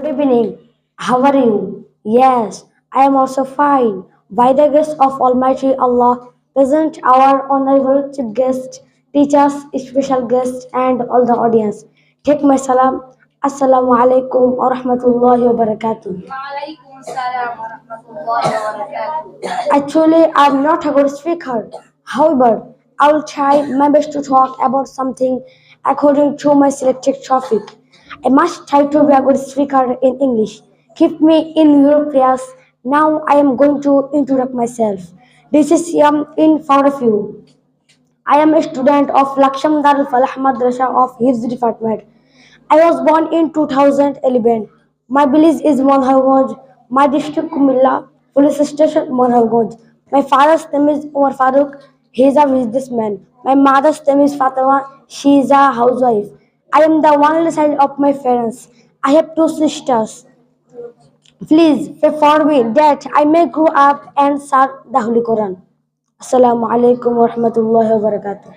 Good evening. How are you? Yes, I am also fine. By the grace of Almighty Allah, present our honorable guest, teachers, special guests, and all the audience. Take my salam. Assalamu alaikum wa rahmatullahi wa barakatuh. Actually, I am not a good speaker. However, I will try my best to talk about something according to my selected topic. I must try to be a good speaker in English. Keep me in your prayers. Now I am going to introduce myself. This is Yam in front of you. I am a student of Laksham Darul Falah Madrasa of his department. I was born in 2011. My village is Monhalganj. My district Kumilla, police station Monhalganj. My father's name is Umar Farooq. He is a businessman. My mother's name is Fatima. She is a housewife. I am the only child of my parents. I have two sisters. Please pray for me that I may grow up and serve the Holy Quran. Assalamu alaikum wa rahmatullahi wa barakatuh.